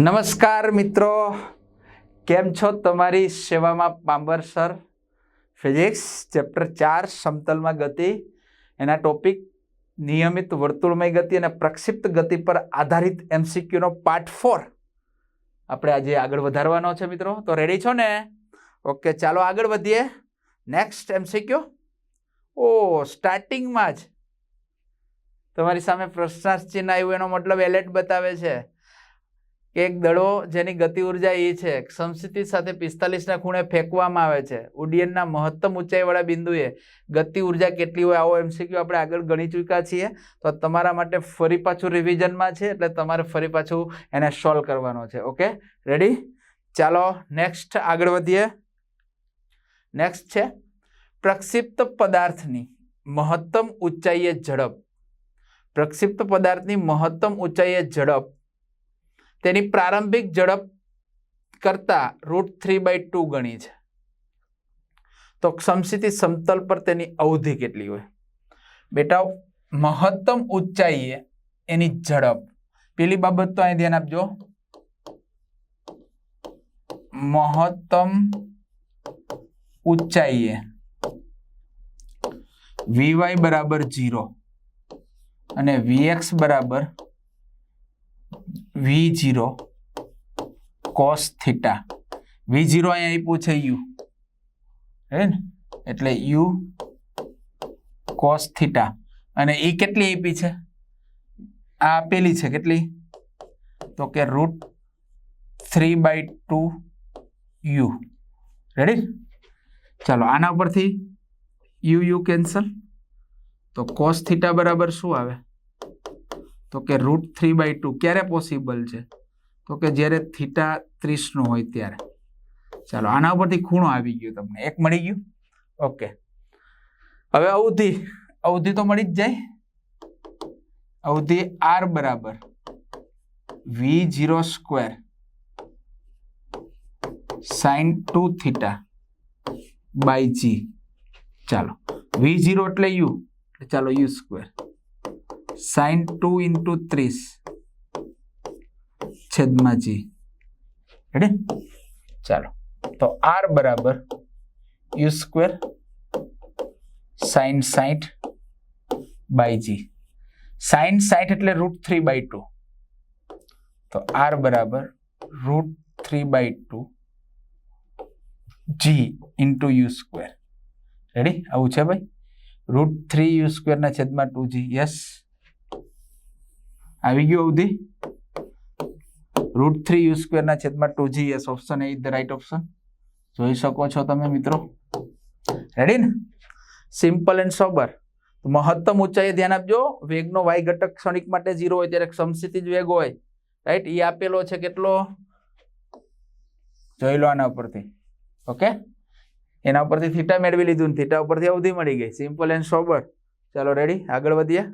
નમસ્કાર મિત્રો. કેમ છો તમારી સેવામાં પાંબર સર? ફિઝિક્સ ચેપ્ટર ચાર સમતલમાં ગતિ. એના ટોપિક નિયમિત વર્તુળમય ગતિ અને પ્રક્ષિપ્ત ગતિ પર આધારિત એમસીક્યુનો પાર્ટ ફોર આપણે આજે આગળ વધારવાનો છે મિત્રો. તો રેડી છો ને? ઓકે ચાલો આગળ વધીએ. નેક્સ્ટ એમસીક્યુ ઓ સ્ટાર્ટિંગમાં જ. તમારી સામે પ્રશ્નાર્થ ચિહ્ન આવ્યું, એનો મતલબ એલર્ટ બતાવે છે. કે એક દડો જેની ગતિ ઊર્જા એ છે. સમસ્થિતિ સાથે પિસ્તાલીસના ખૂણે ફેંકવામાં આવે છે. ઉડ્ડયનના મહત્તમ ઊંચાઈવાળા બિંદુએ ગતિ ઊર્જા કેટલી હોય આવો એમસીક્યુ આપણે આગળ ગણી ચૂક્યા છીએ. તો તમારા માટે ફરી પાછું રિવિઝનમાં છે, એટલે તમારે ફરી પાછું એને સોલ્વ કરવાનો છે. ઓકે રેડી ચાલો નેક્સ્ટ આગળ વધીએ. નેક્સ્ટ છે, પ્રક્ષિપ્ત પદાર્થની મહત્તમ ઊંચાઈએ ઝડપ. પ્રક્ષિપ્ત પદાર્થની મહત્તમ ઊંચાઈએ ઝડપ તેની પ્રારંભિક ઝડપ કરતા રૂટ થ્રી બાય ટુ ગણી છે. તો સમસ્થિતિ સમતલ પર તેની અવધિ કેટલી હોય? બેટા મહત્તમ ઊંચાઈએ એની ઝડપ. પેલી બાબત તો અહીં ધ્યાન આપજો. મહત્તમ ઊંચાઈએ વીવાય બરાબર ઝીરો અને વીએક્સ બરાબર V zero cos theta V zero અહીંયા આપ્યું છે યુ હે ને? એટલે યુ કોસ થીટા અને એ કેટલી આપી છે? આ આપેલી છે કેટલી? તો કે root three by two you ready ચાલો, આના ઉપરથી યુ યુ કેન્સલ તો કોસ થીટા બરાબર શું આવે? તો કે રૂટ થ્રી બાય ટુ ક્યારે પોસિબલ છે? તો કે જ્યારે થીટા ત્રીસનું હોય ત્યારે. ચાલો, આના ઉપરથી ખૂણો આવી ગયો તમને. એક મળી ગયું? ઓકે. હવે અવધિ અવધિ તો મળી જ જાય. અવધિ આર બરાબર V zero square sine two theta by G. ચાલો, વી જીરો એટલે યુ. ચાલો, U square. Sine two into ત્રીસ. છેદમાં જી રેડી ચાલો. તો આર બરાબર યુ સ્ક્વેર સાઈન સાઠ બાય જી. સાઈન સાઠ એટલે રૂટ થ્રી બાય ટુ. તો આર બરાબર root three by two G into U square. Ready આવું છે ભાઈ? રૂટ થ્રી યુ સ્ક્વેરના છેદમાં ટુ જી. યસ આવી ગયું અવધિ? રૂટ થ્રી યુ સ્ક્વેરના છેદમાં two G S option A is the right option જોઈ શકો છો તમે મિત્રો. રેડી ને? સિમ્પલ એન્ડ સોબર મહત્તમ ઊંચાઈએ ધ્યાન આપજો. વેગનો વાય ઘટક ક્ષણિક માટે ઝીરો હોય ત્યારે સમસ્થિતિ જ વેગ હોય. રાઈટ એ આપેલો છે કેટલો? જોઈ લો આના ઉપરથી. ઓકે એના ઉપરથી થીટા મેળવી લીધું થીટા ઉપરથી અવધિ મળી ગઈ. સિમ્પલ એન્ડ સોબર ચાલો રેડી આગળ વધીએ.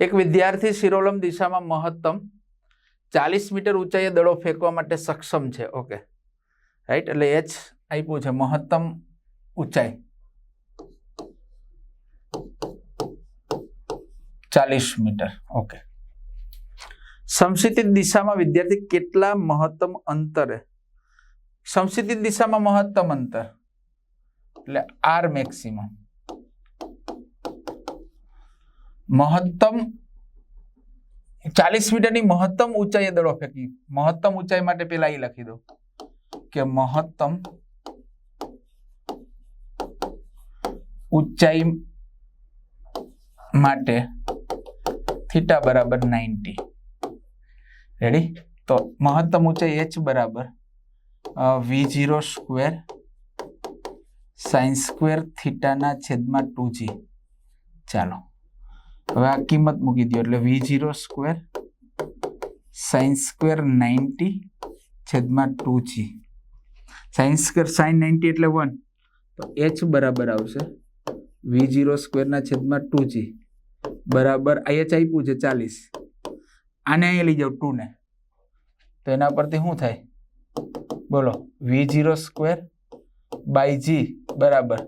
એક વિદ્યાર્થી શિરોલમ દિશામાં મહત્તમ ચાલીસ મીટર ઊંચાઈએ દડો ફેંકવા માટે સક્ષમ છે. ઓકે. રાઈટ? એટલે એચ આપ્યું છે, મહત્તમ ઊંચાઈ. ચાલીસ મીટર. ઓકે. સમસ્થિત દિશામાં વિદ્યાર્થી કેટલા મહત્તમ અંતરે? સમસિતિત દિશામાં મહત્તમ અંતર. એટલે આર મેક્સિમમ. મહત્તમ ચાલીસ મીટરની મહત્તમ ઊંચાઈએ દડો ફેંકી. મહત્તમ ઊંચાઈ માટે પેલા એ લખી દો કે મહત્તમ ઊંચાઈ માટે થીટા બરાબર નાઇન્ટી. રેડી તો મહત્તમ ઊંચાઈ એચ બરાબર V zero square sine square થીટાના છેદમાં ટુ જી. ચાલો. હવે આ કિંમત મૂકી દો એટલે V zero square sine square ninety છેદમાં two G sine square sine ninety એટલે વન તો એચ બરાબર આવશે. વી જીરો સ્ક્વેરના છેદમાં ટુ જી બરાબર એચ આપ્યું છે ચાલીસ. આને અહીંયા લઈ જાઓ ટુને તો એના પરથી શું થાય? બોલો V zero square by G બરાબર.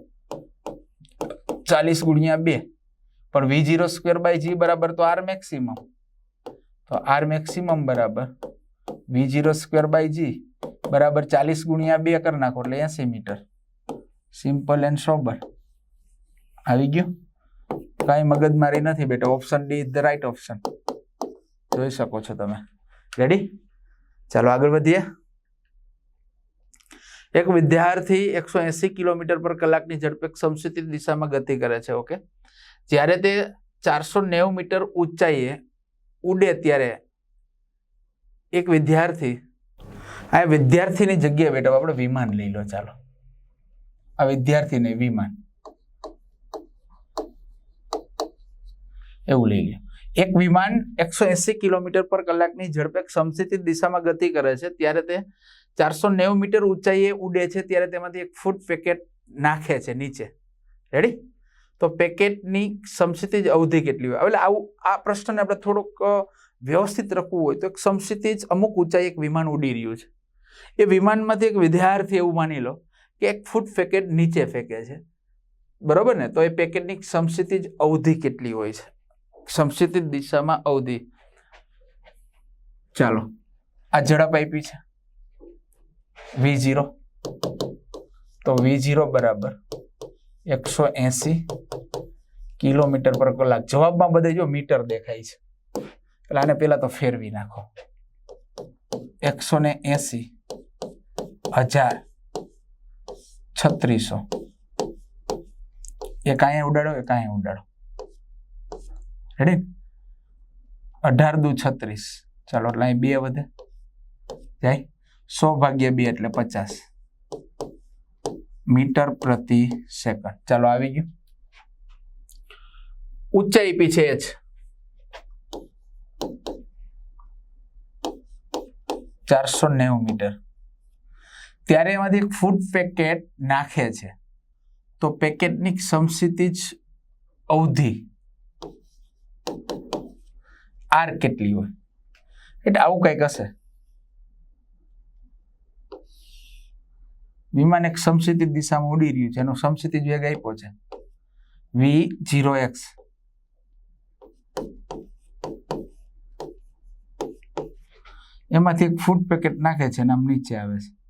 ચાલીસ ગુણ્યા બે. પણ V zero square by G બરાબર તો આર મેક્સિમમ તો આર મેક્સિમમ બરાબર. V zero square by G બરાબર ચાલીસ ગુણ્યા બે કરી નાખો એટલે એસી મીટર. સિમ્પલ એન્ડ સોબર આવી ગયું? કાંઈ મગજમારી નથી બેટા option D is the right option જોઈ શકો છો તમે. રેડી ચાલો આગળ વધીએ. એક વિદ્યાર્થી એકસો એસી કિલોમીટર પર કલાકની ઝડપે સમક્ષિતિજ દિશામાં ગતિ કરે છે ઓકે જ્યારે તે ચારસો નેવું મીટર ઊંચાઈએ ઉડે ત્યારે એક વિદ્યાર્થી, આ વિદ્યાર્થીની જગ્યાએ બેટા આપણે વિમાન લઈ લો, ચાલો. આ વિદ્યાર્થીને વિમાન. એવું લઈ લો. એક વિમાન એકસો એસી કિલોમીટર પર કલાકની ઝડપે સમસ્થિત દિશામાં ગતિ કરે છે. ત્યારે તે ચારસો નેવું મીટર ઊંચાઈએ ઉડે છે. ત્યારે તેમાંથી એક ફૂટ પેકેટ નાખે છે નીચે. રેડી તો પેકેટની સમક્ષિતિજ અવધિ કેટલી હોય? એટલે આવું, આ પ્રશ્નને આપણે થોડુંક વ્યવસ્થિત રાખવું હોય તો એક સમક્ષિતિજ અમુક ઊંચાઈ એક વિમાન ઉડી રહ્યું છે. એ વિમાનમાંથી એક વિદ્યાર્થી એવું માની લો કે એક ફૂટ પેકેટ નીચે ફેંકે છે. બરાબર ને? તો એ પેકેટની સમક્ષિતિજ અવધિ કેટલી હોય છે? સમક્ષિતિજ દિશામાં અવધિ. ચાલો. આ ઝડપ આપી છે. વી જીરો તો વી જીરો બરાબર. એકસો એસી કિલોમીટર પર કલાક. જવાબમાં બધે જો મીટર દેખાય છે. એટલે આને પહેલાં તો ફેરવી નાખો. એકસો ને એસી હજાર છત્રીસો. એ અહીંયા ઉડાડો એ કાંઈ ઉડાડો. રેડી અઢાર દુ છત્રીસ. ચાલો, એટલે અહીં બે વધે. જાય? સો ભાગ્યા બે એટલે પચાસ. મીટર પ્રતિ સેકન્ડ. ચાલો આવી ગયું. ઊંચાઈ પીછે જ ચારસો નેવું મીટર. ત્યારે એમાંથી ફૂડ પેકેટ નાખે છે. તો પેકેટની સમસ્થિતિ જ અવધિ. આર કેટલી હોય? એટલે આવું કંઈક હશે. વિમાન એક સમક્ષિતિજ દિશામાં ઉડી રહ્યું છે. એનો સમક્ષિતિજ વેગ આપ્યો છે. વી જીરો એક્સ એમાંથી એક ફૂડ પેકેટ નાખે છે અને આમ નીચે આવે છે.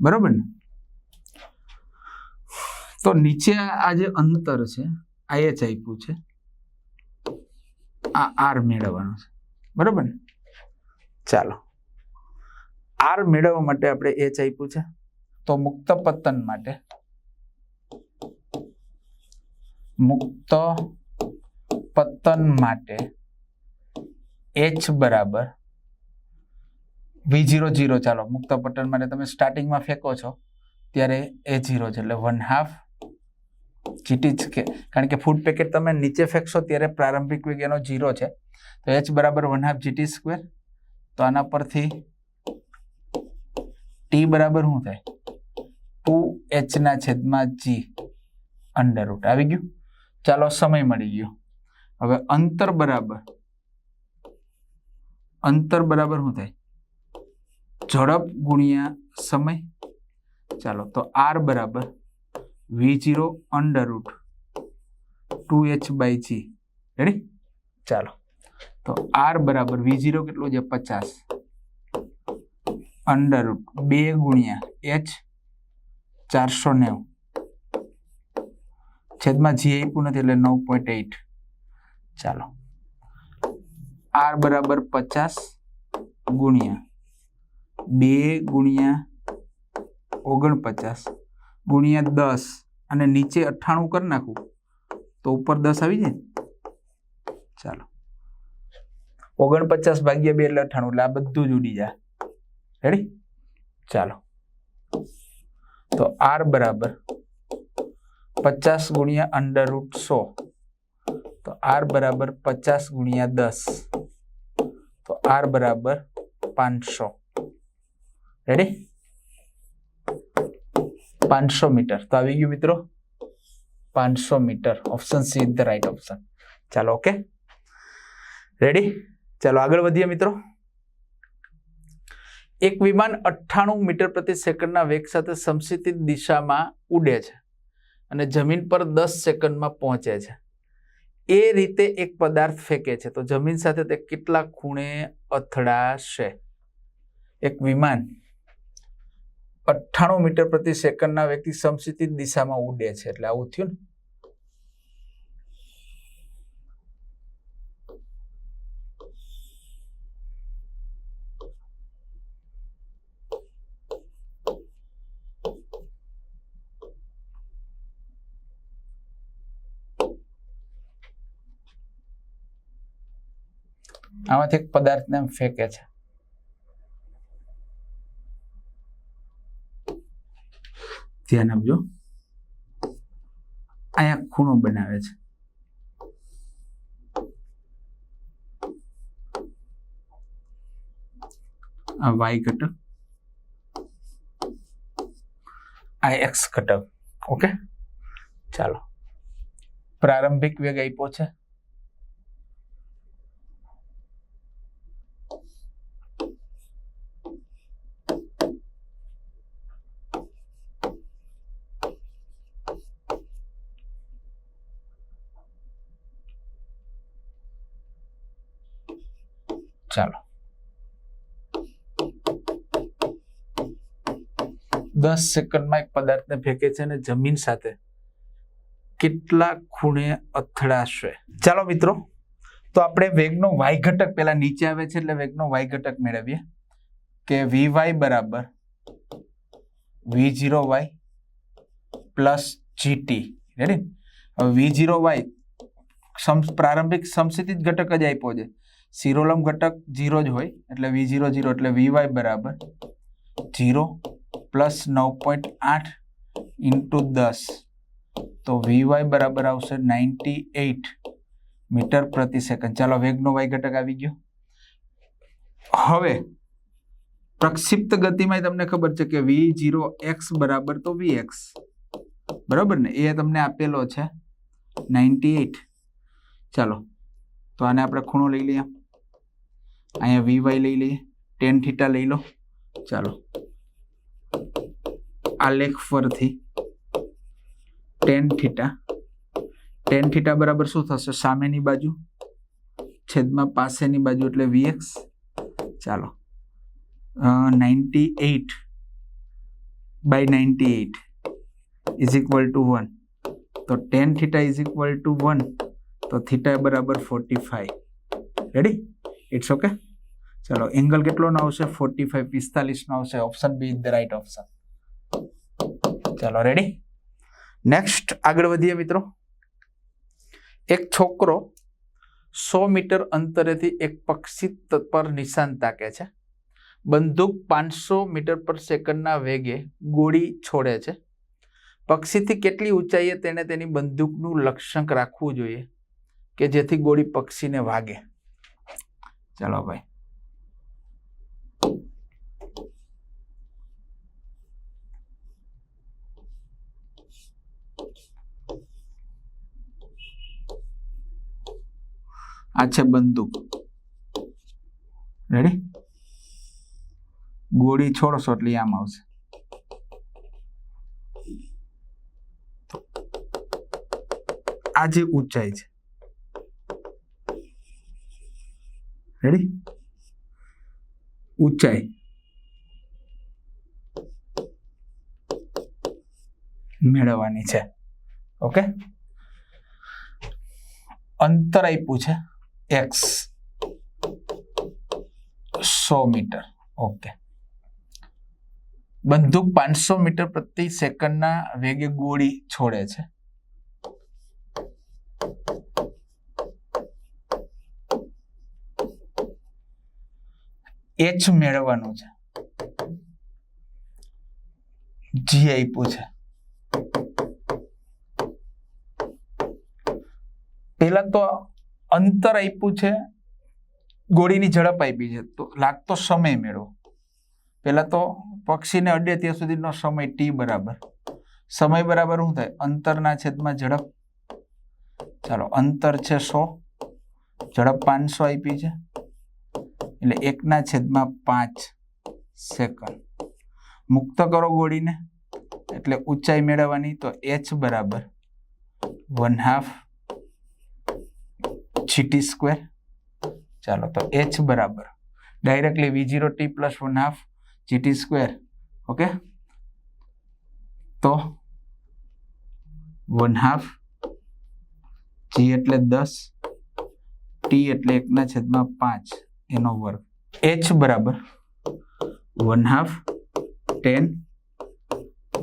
બરોબર ને? તો નીચે આ જે અંતર છે, આ એચ આપ્યું છે. આ આર મેળવવાનો છે. બરોબર ને? ચાલો. આર મેળવવા માટે આપણે એચ આપ્યું છે. તો મુક્ત પતન માટે મુક્ત પતન માટે એચ બરાબર વી જીરો જીરો ચાલો, મુક્ત પતન માટે તમે સ્ટાર્ટિંગમાં ફેંકો છો, ત્યારે એ જીરો છે, એટલે વન હાફ જીટી જ કે, કારણ કે ફૂડ પેકેટ તમે નીચે ફેંકશો ત્યારે પ્રારંભિક વેગ એનો જીરો છે. તો એચ બરાબર વન હાફ જીટી સ્ક્વેર તો આના પરથી ટી બરાબર શું થાય ટુ એચના છેદમાં જી અંડર રૂટ આવી ગયું ચાલો સમય મળી ગયો હવે અંતર બરાબર અંતર બરાબર શું થાય ઝડપ ગુણ્યા સમય ચાલો તો આર બરાબર V zero under root two H by G ready ચાલો તો આર બરાબર વી જીરો કેટલું છે પચાસ અંડર બે ગુણ્યા એચ ચારસો નેવું. છેદમાં જી આપ્યું નથી એટલે નવ પોઈન્ટ એટ ચાલો. આર બરાબર પચાસ ગુણ્યા બે ગુણ્યા ઓગણપચાસ ગુણ્યા દસ અને નીચે અઠ્ઠાણું કરી નાખું તો ઉપર દસ આવી જાય. ચાલો. ઓગણપચાસ ભાગ્યા બે એટલે અઠ્ઠાણું એટલે આ બધું જ ઉડી જાય. રેડી ચાલો તો આર બરાબર પચાસ ગુણ્યા અંડર રૂટ સો તો આર બરાબર પચાસ ગુણ્યા દસ તો આર બરાબર પાંચસો રેડી પાંચસો મીટર તો આવી ગયું મિત્રો પાંચસો metre option C is the right option ચાલો ઓકે રેડી ચાલો આગળ વધીએ મિત્રો એક વિમાન અઠ્ઠાણું મીટર પ્રતિ સેકન્ડના વેગ સાથે સમક્ષિતિજ દિશામાં ઉડે છે અને જમીન પર દસ સેકન્ડમાં પહોંચે છે. એ રીતે એક પદાર્થ ફેંકે છે. તો જમીન સાથે તે કેટલા ખૂણે અથડાશે? એક વિમાન અઠ્ઠાણું મીટર પ્રતિ સેકન્ડના વ્યક્તિ સમક્ષિતિજ દિશામાં ઉડે છે. એટલે આવું થયું ને? આમાંથી પદાર્થને આમ ફેંકે છે. ધ્યાન આપજો. અહીંયા ખૂણો બનાવે છે. આ વાય ઘટક. આ એક્સ ઘટક. ઓકે? ચાલો. પ્રારંભિક વેગ આપ્યો છે. ચાલો. દસ સેકન્ડમાં એક પદાર્થને ફેંકે છે અને જમીન સાથે કેટલા ખૂણે અથડાશે. ચાલો મિત્રો, તો આપણે વેગનો વાય ઘટક પેલા નીચે આવે છે એટલે વેગનો વાય ઘટક મેળવીએ. કે વી વાય બરાબર V zero Y plus G T ready હવે વી જીરો વાય, સમ પ્રારંભિક સમસ્થિત ઘટક જ આપ્યો છે. સિરોલમ ઘટક જીરો જ હોય, એટલે વી જીરો ઝીરો એટલે વી વાય બરાબર જીરો પ્લસ નવ પોઈન્ટ આઠ ઇન્ટુ દસ. તો વી વાય બરાબર આવશે નાઇન્ટી એઇટ મીટર પ્રતિ સેકન્ડ. ચાલો, વેગનો વાય ઘટક આવી ગયો. હવે પ્રક્ષિપ્ત ગતિમાં તમને ખબર છે કે વી જીરો એક્સ બરાબર તો વી એક્સ બરાબર ને? એ તમને આપેલો છે નાઇન્ટી એઇટ. ચાલો, તો આને આપણે ખૂણો લઈ લઈએ. અહીંયા વી વાય લઈ લઈએ. ટેન થીટા લઈ લો. ચાલો. આલેખ પરથી ટેન થીટા ટેન થીટા બરાબર શું થશે? સામેની બાજુ, છેદમાં પાસેની બાજુ એટલે વીએક્સ ચાલો. Ninety eight by ninety eight is equal to one તો tan theta is equal to one તો થીટા બરાબર forty five ready it's okay ચલો એંગલ કેટલોનો આવશે? ફોર્ટી ફાઈવ પિસ્તાલીસનો આવશે. Option B is the right option ચલો રેડી નેક્સ્ટ આગળ વધીએ મિત્રો. એક છોકરો સો મીટર અંતરેથી એક પક્ષી પર નિશાન તાકે છે. બંદૂક પાંચસો મીટર પર સેકન્ડના વેગે ગોળી છોડે છે. પક્ષીથી કેટલી ઊંચાઈએ તેણે તેની બંદૂકનું લક્ષ્યાંક રાખવું જોઈએ કે જેથી ગોળી પક્ષીને વાગે? ચલો ભાઈ. આ છે બંદૂક. રેડી ગોળી છોડશો એટલે આમ આવશે. આ જે ઊંચાઈ છે. રેડી ઊંચાઈ. મેળવવાની છે. ઓકે અંતર આપ્યું છે. એક્સ સો મીટર. ઓકે બંદૂક પાંચસો મીટર પ્રતિ સેકન્ડના વેગે ગોળી છોડે છે. એચ મેળવવાનું છે. જી આપ્યું છે. પેલા તો અંતર આપ્યું છે, ગોળીની ઝડપ આપી છે. તો લાગતો સમય મેળવો. પહેલાં તો પક્ષીને અડે ત્યાં સુધીનો સમય ટી બરાબર. સમય બરાબર શું થાય? અંતરના છેદમાં ઝડપ. ચાલો, અંતર છે સો. ઝડપ પાંચસો આપી છે. એટલે એકના છેદમાં પાંચ સેકન્ડ. મુક્ત કરો ગોળીને. એટલે ઊંચાઈ મેળવવાની તો એચ બરાબર વન હાફ જીટી સ્ક્વેર ચાલો, તો એચ બરાબર. Directly V zero T plus one half G T square okay તો વન હાફ જી એટલે દસ ટી એટલે એકના છેદમાં પાંચ. એનો વર્ગ. એચ બરાબર. One half ten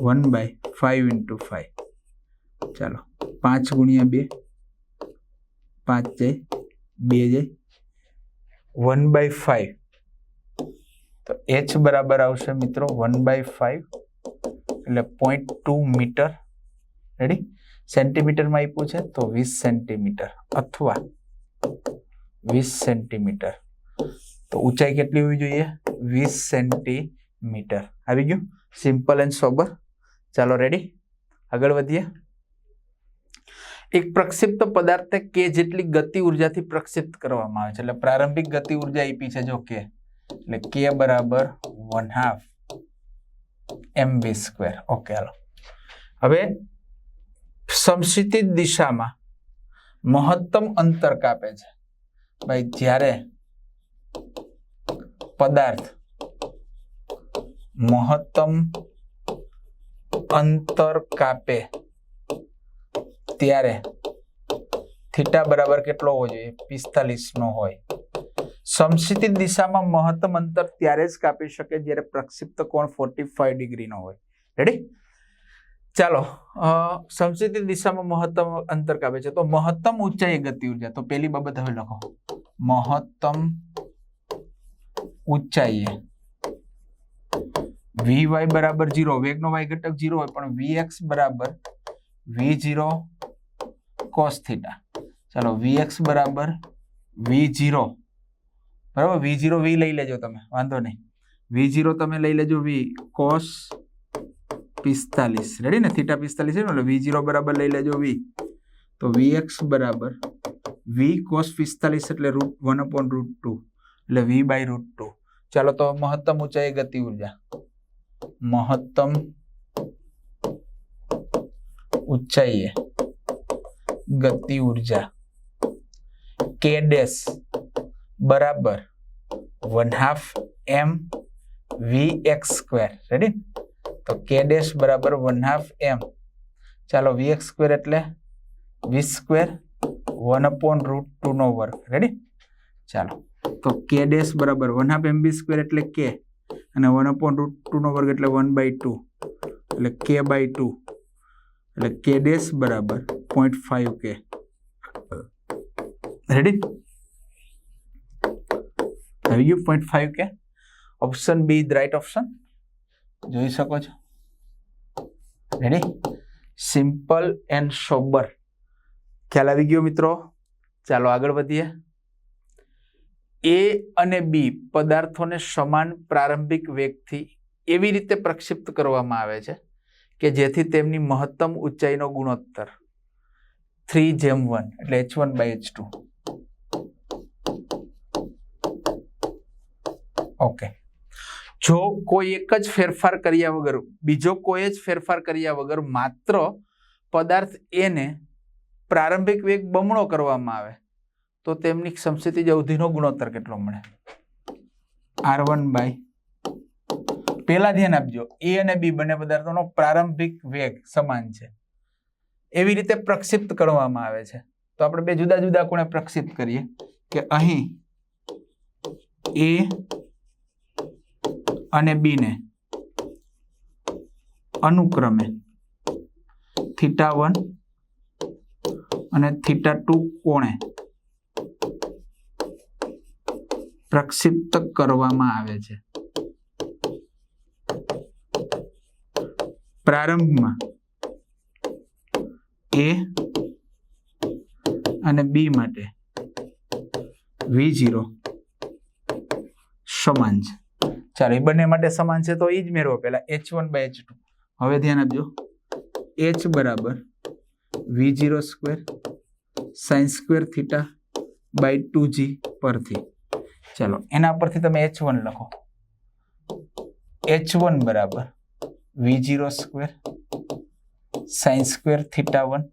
one by five into five ચાલો, પાંચ ગુણ્યા બે. પાંચ જાય બે જાય વન બાય ફાઈવ. તો એચ બરાબર આવશે મિત્રો વન બાય ફાઈવ. એટલે પોઈન્ટ ટુ મીટર. રેડી સેન્ટીમીટરમાં આપ્યું છે તો વીસ સેન્ટીમીટર અથવા વીસ સેન્ટીમીટર. તો ઊંચાઈ કેટલી હોવી જોઈએ? વીસ સેન્ટીમીટર. આવી ગયું? સિમ્પલ એન્ડ સોબર ચાલો રેડી આગળ વધીએ. એક પ્રક્ષિપ્ત પદાર્થને કે જેટલી ગતિ ઉર્જાથી પ્રક્ષિપ્ત કરવામાં આવે છે. એટલે પ્રારંભિક ગતિ ઊર્જા આપી છે જો કે. એટલે કે બરાબર one half M B square okay હાલો. હવે સમશિતિજ દિશામાં મહત્તમ અંતર કાપે છે. ભાઈ, જ્યારે પદાર્થ મહત્તમ અંતર કાપે ત્યારે થીટા બરાબર કેટલો હોવો જોઈએ? પિસ્તાલીસ નો હોય. સમશિતિજ દિશામાં મહત્તમ અંતર ત્યારે જ કાપી શકે જ્યારે પ્રક્ષિપ્ત કોણ ફોર્ટી ફાઈવ ડિગ્રી નો હોય. રેડી ચાલો અ, સમશિતિજ દિશામાં મહત્તમ અંતર કાપે છે. તો મહત્તમ ઊંચાઈ ગતિ ઊર્જા. તો પેલી બાબત હવે લખો. મહત્તમ ઊંચાઈએ વી વાય બરાબર જીરો વેગનો વાય ઘટક જીરો હોય પણ વી એક્સ બરાબર વી જીરો કોસ થીટા ચાલો વી એક્સ બરાબર વી જીરો બરાબર? વી જીરો વી લઈ લેજો તમે, વાંધો નહીં. વી જીરો તમે લઈ લેજો વી કોસ પિસ્તાલીસ. રેડી ને? થીટા પિસ્તાલીસ એટલે વી જીરો બરાબર લઈ લેજો વી તો વી એક્સ બરાબર વી કોસ પિસ્તાલીસ એટલે root one upon root two એટલે વી બાય રૂટ ટુ ચાલો, તો મહત્તમ ઊંચાઈ ગતિ ઊર્જા મહત્તમ ઊંચાઈએ ગતિ ઊર્જા કે ડેશ બરાબર one half M V X square ready તો કે ડેશ બરાબર વન હાફ એમ ચાલો વી એક્સ સ્ક્વેર એટલે V square one upon root two નો વર્ગ રેડી ચાલો તો કે ડેશ બરાબર one half M B square એટલે કે અને વન અપોન રૂટ ટુ નો વર્ગ એટલે વન બાય ટુ એટલે કે બાય ટુ એટલે કે ડેશ બરાબર પોઈન્ટ ફાઈવ કે રેડી આવી ગયું પોઈન્ટ ફાઈવ કે option B is right option જોઈ શકો છો. રેડી સિમ્પલ એન્ડ સોબર ખ્યાલ આવી ગયો મિત્રો? ચાલો આગળ વધીએ. એ અને બી પદાર્થોને સમાન પ્રારંભિક વેગથી એવી રીતે પ્રક્ષિપ્ત કરવામાં આવે છે. કે જેથી તેમની મહત્તમ ઊંચાઈનો ગુણોત્તર. થ્રી જેમ વન, એટલે H one by H two. Okay. જો કોઈ એક જ ફેરફાર કર્યા વગર, બીજો કોઈ જ ફેરફાર કર્યા વગર માત્ર પદાર્થ એને પ્રારંભિક વેગ બમણો કરવામાં આવે, તો તેમની સમસ્થિતિજ અવધિનો ગુણોત્તર કેટલો મળે? આર વન બાય પેલા ધ્યાન આપજો. એ અને બી બંને પદાર્થોનો પ્રારંભિક વેગ સમાન છે. એવી રીતે પ્રક્ષિપ્ત કરવામાં આવે છે. તો આપણે બે જુદા જુદા કોણે પ્રક્ષિપ્ત કરીએ કે અહીં એ અને બી ને અનુક્રમે થીટા વન અને થીટા ટુ કોણે પ્રક્ષિપ્ત કરવામાં આવે છે. પ્રારંભમાં એ અને બી માટે વી જીરો સમાન છે. ચાલો, એ બંને માટે સમાન છે તો એ જ મેળવો પહેલા H one by H two. હવે ધ્યાન આપજો. એચ બરાબર V zero square sine square theta by two G પરથી ચાલો, એના પરથી તમે એચ વન લખો. એચ વન બરાબર V zero square sine square theta one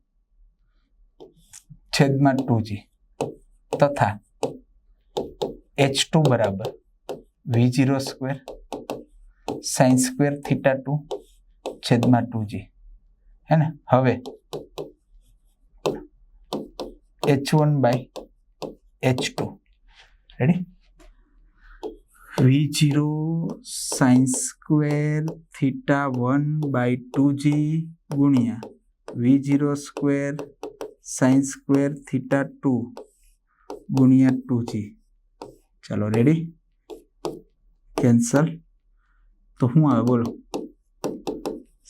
છેદમાં ટુ જી તથા એચ ટુ બરાબર V zero square sine square theta two છેદમાં ટુ જી હે ને હવે H one by H two ready V zero sines square theta one by two G ગુણ્યા V zero square sines square theta two ગુણ્યા two G ચાલો ready cancel તો હું આવે બોલો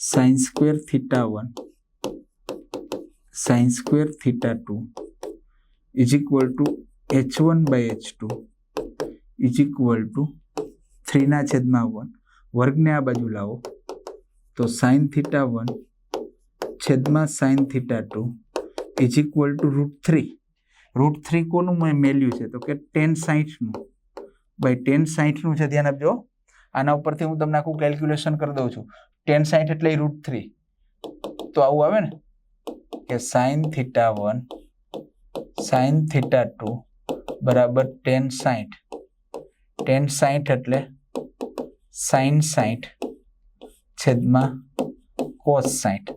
sines square theta one sine square theta two is equal to H one by H two is equal to થ્રીના છેદમાં one. વર્ગને આ બાજુ લાવો. તો સાઇન થીટા વન છેદમાં sine theta two is equal to root three root three કોનું મેં મેલ્યું છે? તો કે ટેન સાહીઠનું ભાઈ ટેન સાહીઠનું છે, ધ્યાન આપજો. આના ઉપરથી હું તમને આખું કેલ્ક્યુલેશન કરી દઉં છું. ટેન સાહીઠ એટલે રૂટ થ્રી તો આવું આવે ને? કે sine theta one sine theta two બરાબર ટેન સાહીઠ ટેન સાહીઠ એટલે સાઇન સાઠ છેદમાં કોસ સાઠ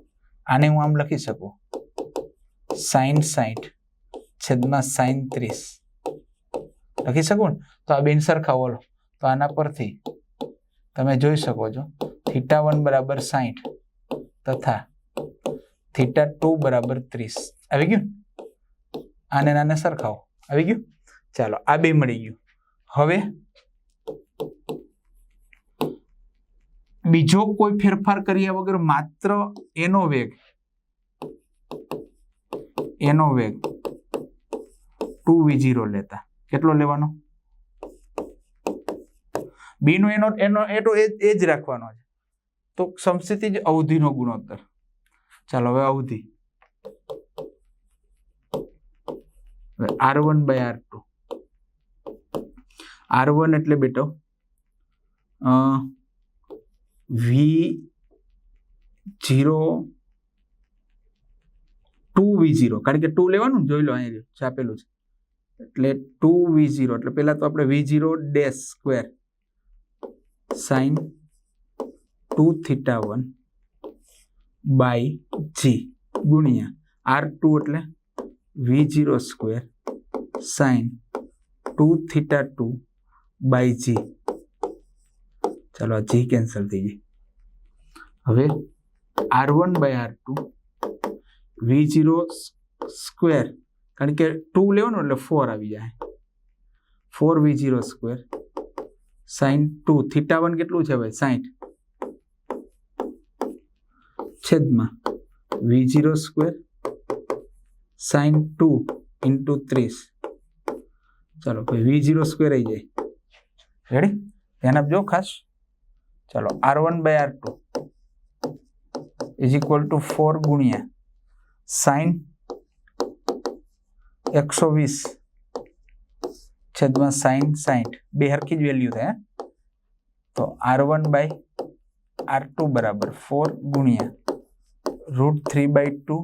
આને હું આમ લખી શકું? સાઇન સાઠ છેદમાં સાઇન ત્રીસ. લખી શકું ને? તો આ બેન સરખા બોલો. તો આના પરથી તમે જોઈ શકો છો. થીટા વન બરાબર સાઠ તથા થીટા ટુ બરાબર ત્રીસ. આવી ગયું? આને નાને સરખાવો. આવી ગયું? ચાલો, આ બે મળી ગયું. હવે બીજો કોઈ ફેરફાર કર્યા વગર માત્ર એનો વેગ એનો વેગ ટુ વી જીરો લેતા. કેટલો લેવાનો? બી નો એનો એનો એનો એ જ રાખવાનો છે. તો સમસ્થિતિ જ અવધિનો ગુણોત્તર. ચાલો હવે અવધિ. R one by R two. R one એટલે બેટો V zero two V zero કારણ કે ટુ લેવાનું જોઈ લો અહીંયા છાપેલું છે. એટલે ટુ વી જીરો એટલે પહેલા તો આપણે V zero dash square sine two theta one by G ગુણ્યા આર ટુ એટલે V zero square sine two theta two by G ચાલો આ જી કેન્સલ થઈ ગઈ હવે R one by R two V zero square કારણ કે two લેવાનું એટલે ફોર આવી જાય four V zero square sine two theta one કેટલું છે ભાઈ સાઈઠ છેદમાં V zero square sine two into ત્રીસ ચાલો ભાઈ વી જીરો સ્ક્વેર આવી જાય રેડી ધ્યાન આપજો ખાસ ચાલો R one by R two is equal to four ગુણ્યા સાઈન એકસો વીસ છેદમાં સાઈન સાઈઠ બે હરખી જ વેલ્યુ થાય તો R one by R two બરાબર ફોર ગુણ્યા રૂટ થ્રી બાય ટુ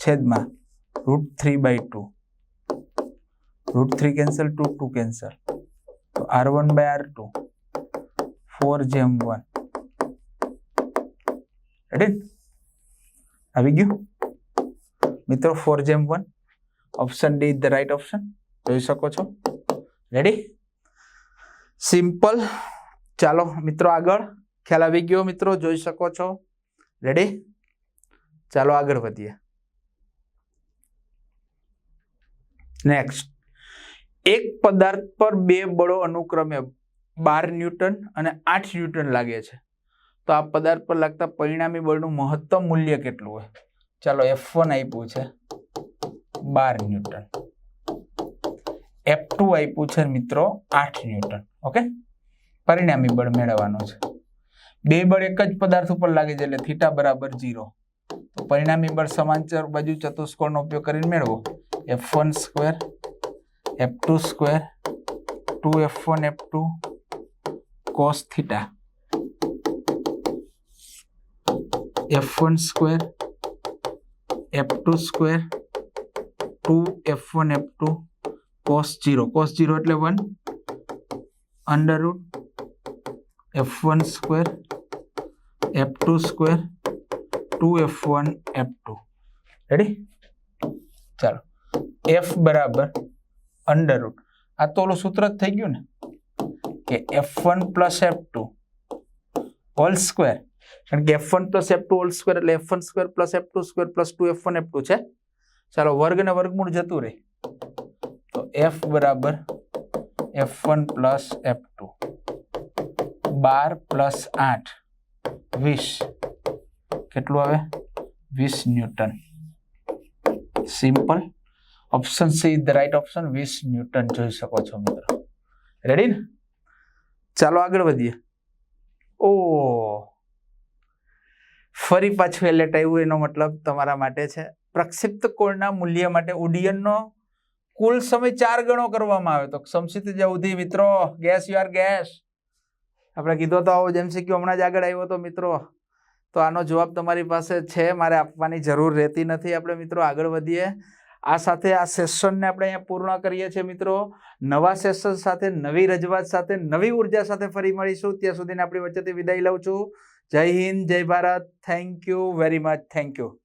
છેદમાં root three by two root three cancel two two cancel તો R one by R two four જેમ વન આવી ગયું મિત્રો ફોર જેમ one option D the right option જોઈ શકો છો. રેડી સિમ્પલ ચાલો, મિત્રો, આગળ. ખ્યાલ આવી ગયો, મિત્રો. જોઈ શકો છો. રેડી ચાલો, આગળ વધીએ. નેક્સ્ટ એક પદાર્થ પર બે બળો અનુક્રમે બાર ન્યૂટન અને આઠ ન્યૂટન લાગે છે. તો આ પદાર્થ પર લાગતા પરિણામી બળનું મહત્તમ મૂલ્ય કેટલું હોય? ચાલો એફ વન આપ્યું છે. બાર ન્યૂટન. એફ ટુ આપ્યું છે મિત્રો આઠ ન્યૂટન, ઓકે? પરિણામી બળ મેળવવાનું છે. બે બળ એક જ પદાર્થ ઉપર લાગે છે એટલે થીટા બરાબર જીરો તો પરિણામી બળ સમાંતર બાજુ ચતુષ્કોણનો ઉપયોગ કરીને મેળવો. F one square F two square two F one F two cos theta F one square F two square two F one F two cos zero cos zero એટલે one under root F one square F two square two F one F two ready ચાલો. F બરાબર under root આ તો ઓલું સૂત્ર જ થઈ ગયું ને? કે F one plus F two whole square કારણ કે F one plus F two whole square એટલે F one square plus F two square plus two F one F two છે. ચાલો, વર્ગ ને વર્ગમૂળ જતું રહે. તો એફ બરાબર F one plus F two બાર પ્લસ આઠ, વીસ. કેટલું આવે? વીસ newton. Simple option C the right option વીસ ન્યૂટન જોઈ શકો છો મિત્રો. રેડી ને? ચાલો આગળ વધીએ. ઓ. ફરી પાછું એલેટ આવ્યું, એનો મતલબ તમારા માટે છે. પ્રક્ષિપ્ત કોણના મૂલ્ય માટે ઉડ્ડયનનો કુલ સમય ચાર ગણો કરવામાં આવે તો સમસિત અવધિ મિત્રો ગેસ યુ આર ગેસ આપણે કીધો તો આવો, જેમ કે હમણાં જ આગળ આવ્યો તો, મિત્રો. તો આનો જવાબ તમારી પાસે છે, મારે આપવાની જરૂર રહેતી નથી. આપણે મિત્રો આગળ વધીએ. આ સાથે આ સેશનને આપણે અહીંયા પૂર્ણ કરીએ છીએ મિત્રો. નવા સેશન સાથે, નવી રજૂઆત સાથે, નવી ઊર્જા સાથે ફરી મળીશું. ત્યાં સુધીને આપણી વચ્ચેથી વિદાય લઉં છું. જય હિન્દ, જય Bharat. Thank you very much thank you